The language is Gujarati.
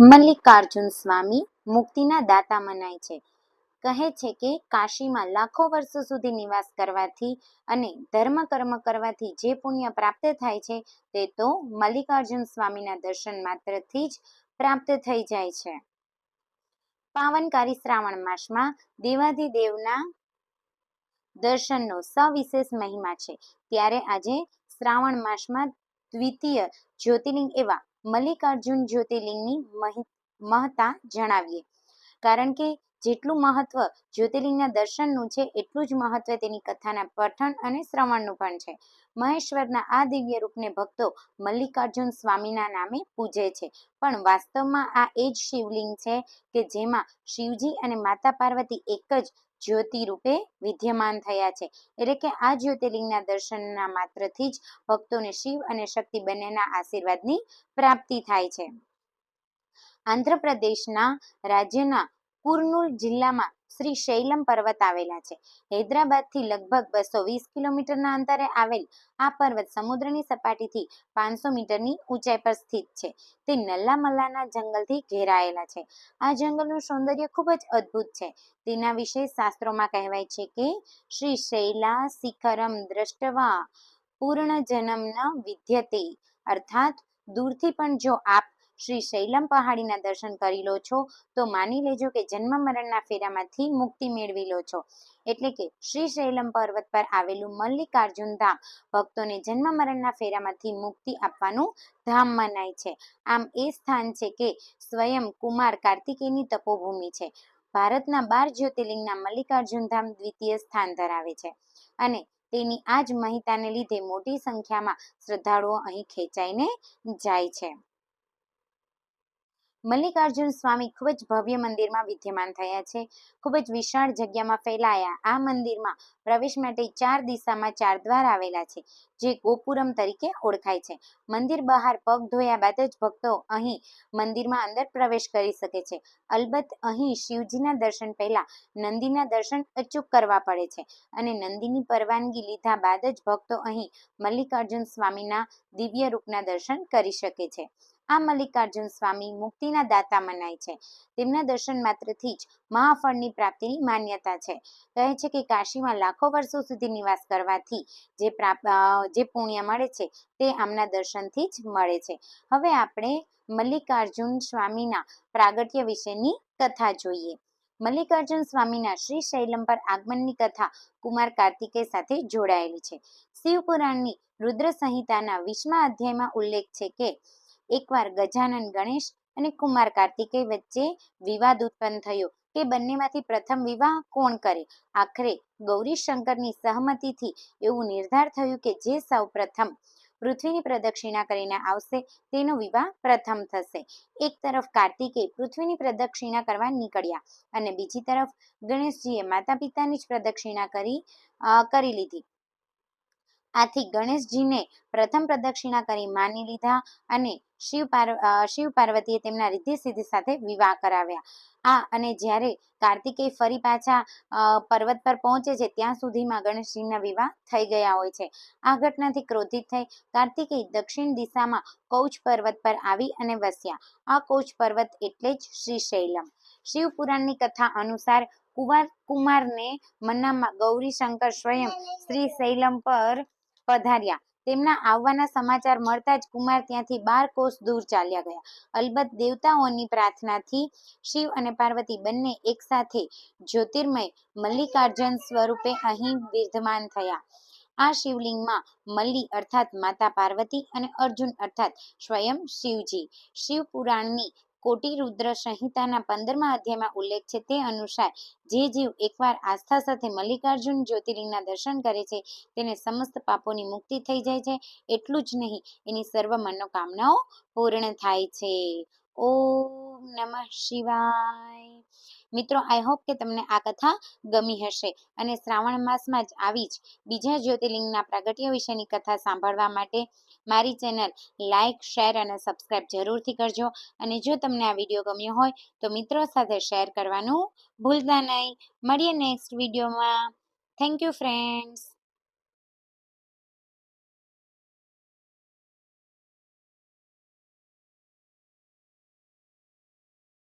મલ્લિકાર્જુન સ્વામી મુક્તિના દાતા મનાય છે. કહે છે કે કાશીમાં લાખો વર્ષો સુધી નિવાસ કરવાથી અને ધર્મ કર્મ કરવાથી જે પુણ્ય પ્રાપ્ત થાય છે તે તો મલ્લિકાર્જુન સ્વામીના દર્શન માત્રથી જ પ્રાપ્ત થઈ જાય છે. પાવનકારી શ્રાવણ માસમાં દેવાધિદેવના દર્શનનો સવિશેષ મહિમા છે. ત્યારે આજે શ્રાવણ માસમાં દ્વિતીય જ્યોતિર્લિંગ એવા મલ્લિકાર્જુન જ્યોતિર્લિંગની મહત્તા જણાવીએ. કારણ કે જેટલું મહત્વ જ્યોતિર્લિંગના દર્શનનું છે, એટલું જ મહત્વ તેની કથાના પઠન અને શ્રવણનું પણ છે. મહેશ્વરના આ દિવ્ય રૂપને ભક્તો મલ્લિકાર્જુન સ્વામીના નામે પૂજે છે. પણ વાસ્તવમાં આ એ જ શિવલિંગ છે કે જેમાં શિવજી અને માતા પાર્વતી એક જ જ્યોતિ રૂપે વિદ્યમાન થયા છે. એટલે કે આ જ્યોતિર્લિંગના દર્શનના માત્રથી જ ભક્તોને શિવ અને શક્તિ બંનેના આશીર્વાદની પ્રાપ્તિ થાય છે. આંધ્રપ્રદેશના રાજ્યના કુર્નૂલ જિલ્લામાં શ્રી શૈલમ પર્વત આવેલા છે. હૈદરાબાદથી લગભગ બસો વીસ કિલોમીટરના અંતરે આવેલ આ પર્વત સમુદ્રની સપાટીથી પાંચસો મીટરની ઊંચાઈ પર સ્થિત છે. તે નલ્લામલ્લાના જંગલથી ઘેરાયેલા છે. આ જંગલનું સૌંદર્ય ખૂબ જ અદ્ભુત છે. તેના વિશે શાસ્ત્રોમાં કહેવાય છે કે શ્રી શૈલા શિખરમ દ્રષ્ટવા પૂર્ણ જન્મ ન વિદ્યતે અર્થાત દૂરથી પણ જો આપ શ્રી શૈલમ પહાડીના દર્શન કરી લો છો, તો માની લેજો કે જન્મ મરણના ફેરામાંથી મુક્તિ મેળવી લો છો. એટલે કે શ્રી શૈલમ પર્વત પર આવેલું મલ્લિકાર્જુન ધામ ભક્તોને જન્મ મરણના ફેરામાંથી મુક્તિ આપવાનું ધામ મનાય છે. આમ એ સ્થાન છે કે સ્વયં કુમાર કાર્તિકેયની તપોભૂમિ છે. ભારતના બાર જ્યોતિર્લિંગના મલ્લિકાર્જુન ધામ દ્વિતીય સ્થાન ધરાવે છે. અને તેની આ જ મહિતાને લીધે મોટી સંખ્યામાં શ્રદ્ધાળુઓ અહીં ખેંચાઈને જાય છે. મલ્લિકાર્જુન સ્વામી ખૂબ જ ભવ્ય મંદિરમાં વિદ્યમાન થયા છે. ખૂબ જ વિશાળ જગ્યામાં ફેલાયા. આ મંદિરમાં પ્રવેશ માટે ચાર દિશામાં ચાર દ્વાર આવેલા છે, જે ગોપુરમ તરીકે ઓળખાય છે. મંદિર બહાર પગ ધોયા બાદ જ ભક્તો અહીં મંદિરમાં અંદર પ્રવેશ કરી શકે છે. અલબત્ત અહીં શિવજીના દર્શન પહેલા નંદીના દર્શન અચૂક કરવા પડે છે અને નંદીની પરવાનગી લીધા બાદ જ ભક્તો અહીં મલ્લિકાર્જુન સ્વામીના દિવ્ય રૂપના દર્શન કરી શકે છે. આ મલ્લિકાર્જુન સ્વામી મુક્તિના દાતા મનાય છે. તેમના દર્શન માત્રથી જ મહાફળની પ્રાપ્તિની માન્યતા છે. કહે છે કે કાશીમાં લાખો વર્ષો સુધી નિવાસ કરવાથી જે જે પુણ્ય મળે છે તે આમના દર્શનથી જ મળે છે. હવે આપણે મલ્લિકાર્જુન સ્વામીના પ્રાગટ્ય વિશેની કથા જોઈએ. મલ્લિકાર્જુન સ્વામીના શ્રી શૈલમ પર આગમનની કથા કુમાર કાર્તિકેય સાથે જોડાયેલી છે. શિવ પુરાણની રુદ્ર સંહિતાના વીસમા અધ્યાયમાં ઉલ્લેખ છે કે એકવાર ગજાનન ગણેશ અને કુમાર કાર્તિકેય વચ્ચે વિવાદ ઉત્પન્ન થયો. કે બંનેમાંથી પ્રથમ વિવાહ કોણ કરે? આખરે ગૌરી શંકરની સહમતિથી એવું નિર્ધાર થયું કે જે સૌ પ્રથમ પૃથ્વીની પ્રદક્ષિણા કરીને આવશે, તેનો વિવાહ પ્રથમ થશે. એક તરફ કાર્તિકે પૃથ્વીની પ્રદક્ષિણા કરવા નીકળ્યા અને બીજી તરફ ગણેશજીએ માતા પિતાની જ પ્રદક્ષિણા કરી કરી લીધી. આથી ગણેશજીને પ્રથમ પ્રદક્ષિણા કરી માની લીધા અને શિવ પાર્વ શિવ પાર્વતીએ તેમના રિદ્ધિ સિદ્ધિ સાથે વિવાહ કરાવ્યા. આ અને જ્યારે કાર્તિકેય ફરી પાછા પર્વત પર પહોંચે છે, ત્યાં સુધીમાં ગણેશજીના વિવાહ થઈ ગયા હોય છે. આ ઘટનાથી ક્રોધિત થઈ કાર્તિકેય દક્ષિણ દિશામાં કૌચ પર્વત પર આવી અને વસ્યા. આ કૌચ પર્વત એટલે જ શ્રી શૈલમ. શિવ પુરાણની કથા અનુસાર કુમાર કુમારને મનામાં ગૌરી શંકર સ્વયં શ્રી શૈલમ પર પધાર્યા. તેમના આવવાના સમાચાર મળતા જ કુમાર ત્યાંથી બાર કોષ દૂર ચાલ્યા ગયા. અલબત્ત દેવતાઓની પ્રાર્થનાથી શિવ અને પાર્વતી બંને એકસાથે જ્યોતિર્મય મલ્લિકાર્જુન સ્વરૂપે અહીં વિદ્યમાન થયા. આ શિવલિંગમાં મલ્લી અર્થાત માતા પાર્વતી અને અર્જુન અર્થાત સ્વયં શિવજી. શિવ પુરાણની કોટી રુદ્ર સંહિતાના પંદરમા અધ્યાયમાં ઉલ્લેખ છે તે અનુસાર જે જીવ એકવાર આસ્થા સાથે મલ્લિકાર્જુન જ્યોતિર્લિંગના દર્શન કરે છે, તેને સમસ્ત પાપોની મુક્તિ થઈ જાય છે, એટલું જ નહીં, એની સર્વ મનોકામનાઓ પૂર્ણ થાય છે. ઓમ નમઃ શિવાય. મિત્રો આઈ હોપ કે તમને આ કથા ગમી હશે અને શ્રાવણ માસમાં જ આવી જ બીજા જ્યોતિર્લિંગના પ્રાગટ્ય વિશેની કથા સાંભળવા માટે મારી ચેનલ લાઇક શેર અને સબસ્ક્રાઈબ જરૂરથી કરજો. અને જો તમને આ વીડિયો ગમ્યો હોય, તો મિત્રો સાથે શેર કરવાનું ભૂલતા નહીં. મળીએ નેક્સ્ટ વિડીયોમાં થેન્ક યુ ફ્રેન્ડ્સ